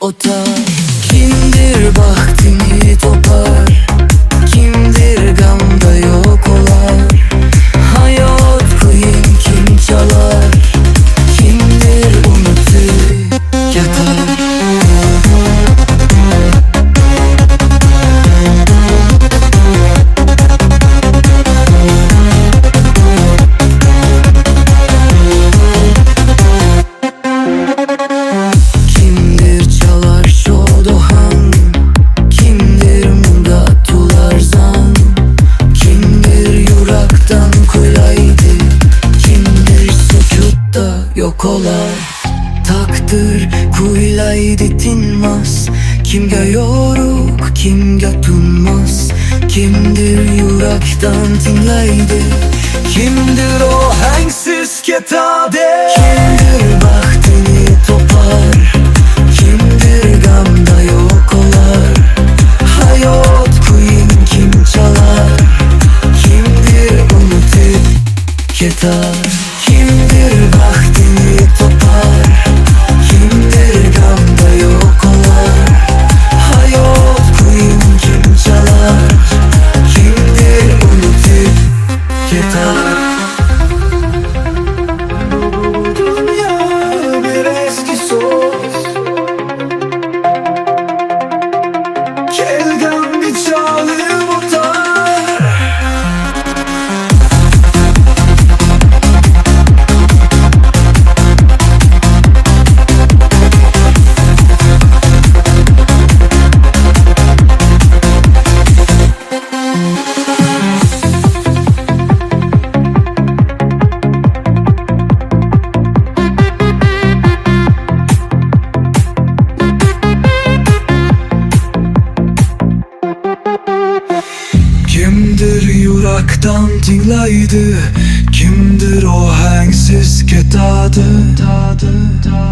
otar Kimdir bahtini topar. Olar Takdir kuylaydı tinmaz. Kimge yoruk kimge tunmaz. Kimdir yuraktan tinlaydı? Kimdir o hangsiz ketade? Kimdir bahtini topar? Kimdir gamda yok olar? Hayat kuyun kim çalar? Kimdir unutup ketar Kimdir bahtini ketar Dünya yuraktan tinglaydı Kimdir o hangsiz ketadı tadı, tadı.